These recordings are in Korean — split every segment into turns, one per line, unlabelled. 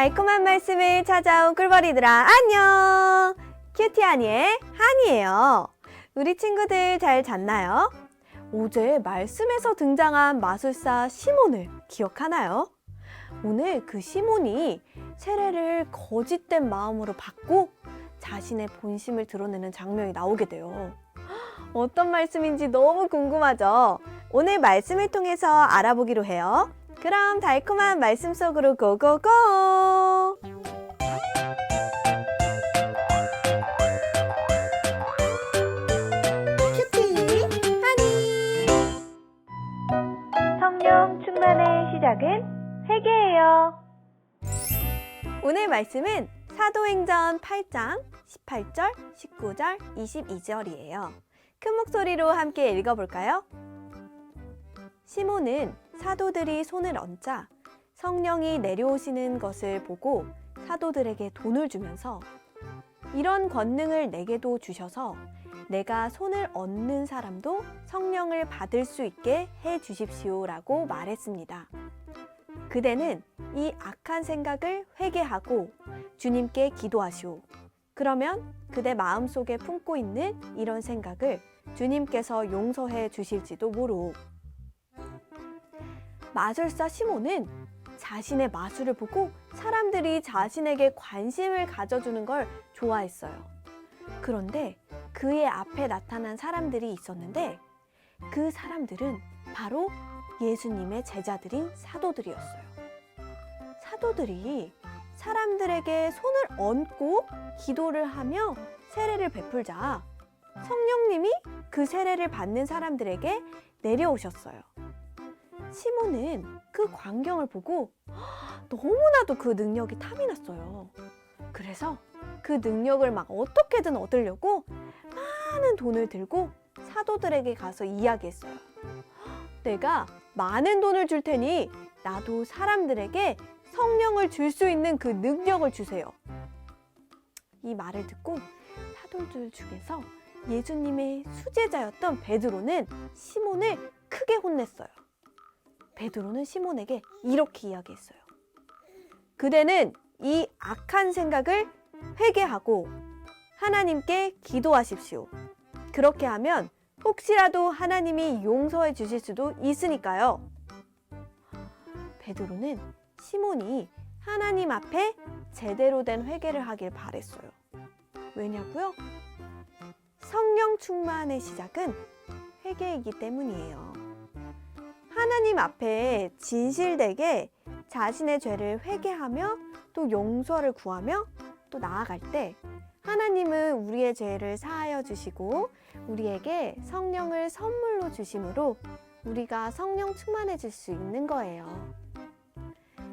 달콤한 말씀을 찾아온 꿀벌이들아 안녕 큐티 하니의 한이에요 우리 친구들 잘 잤나요? 어제 말씀에서 등장한 마술사 시몬을 기억하나요? 오늘 그 시몬이 세례를 거짓된 마음으로 받고 자신의 본심을 드러내는 장면이 나오게 돼요. 어떤 말씀인지 너무 궁금하죠? 오늘 말씀을 통해서 알아보기로 해요. 그럼 달콤한 말씀 속으로 고고고! 시작은 회개예요. 오늘 말씀은 사도행전 8장 18절, 19절, 22절이에요. 큰 목소리로 함께 읽어볼까요? 시몬은 사도들이 손을 얹자 성령이 내려오시는 것을 보고 사도들에게 돈을 주면서 이런 권능을 내게도 주셔서 내가 손을 얹는 사람도 성령을 받을 수 있게 해 주십시오라고 말했습니다. 그대는 이 악한 생각을 회개하고 주님께 기도하시오. 그러면 그대 마음속에 품고 있는 이런 생각을 주님께서 용서해 주실지도 모르오. 마술사 시몬은 자신의 마술을 보고 사람들이 자신에게 관심을 가져주는 걸 좋아했어요. 그런데 그의 앞에 나타난 사람들이 있었는데 그 사람들은 바로 예수님의 제자들인 사도들이었어요. 사도들이 사람들에게 손을 얹고 기도를 하며 세례를 베풀자 성령님이 그 세례를 받는 사람들에게 내려오셨어요. 시몬은 그 광경을 보고 너무나도 그 능력이 탐이 났어요. 그래서 그 능력을 막 어떻게든 얻으려고 많은 돈을 들고 사도들에게 가서 이야기했어요. 내가 많은 돈을 줄 테니 나도 사람들에게 성령을 줄 수 있는 그 능력을 주세요. 이 말을 듣고 사도들 중에서 예수님의 수제자였던 베드로는 시몬을 크게 혼냈어요. 베드로는 시몬에게 이렇게 이야기했어요. 그대는 이 악한 생각을 회개하고 하나님께 기도하십시오. 그렇게 하면 혹시라도 하나님이 용서해 주실 수도 있으니까요. 베드로는 시몬이 하나님 앞에 제대로 된 회개를 하길 바랬어요. 왜냐고요? 성령 충만의 시작은 회개이기 때문이에요. 하나님 앞에 진실되게 자신의 죄를 회개하며 또 용서를 구하며 또 나아갈 때 하나님은 우리의 죄를 사하여 주시고 우리에게 성령을 선물로 주심으로 우리가 성령 충만해질 수 있는 거예요.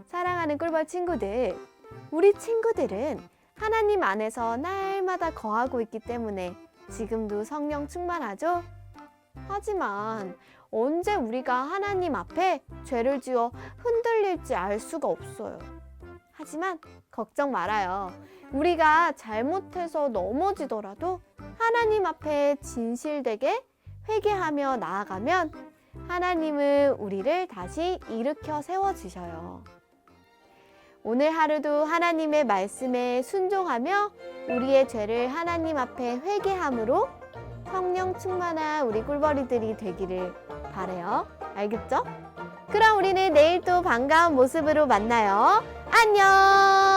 사랑하는 꿀벌 친구들, 우리 친구들은 하나님 안에서 날마다 거하고 있기 때문에 지금도 성령 충만하죠? 하지만 언제 우리가 하나님 앞에 죄를 지어 흔들릴지 알 수가 없어요. 하지만 걱정 말아요. 우리가 잘못해서 넘어지더라도 하나님 앞에 진실되게 회개하며 나아가면 하나님은 우리를 다시 일으켜 세워주셔요. 오늘 하루도 하나님의 말씀에 순종하며 우리의 죄를 하나님 앞에 회개함으로 성령 충만한 우리 꿀벌이들이 되기를 바래요. 알겠죠? 그럼 우리는 내일 또 반가운 모습으로 만나요. 안녕.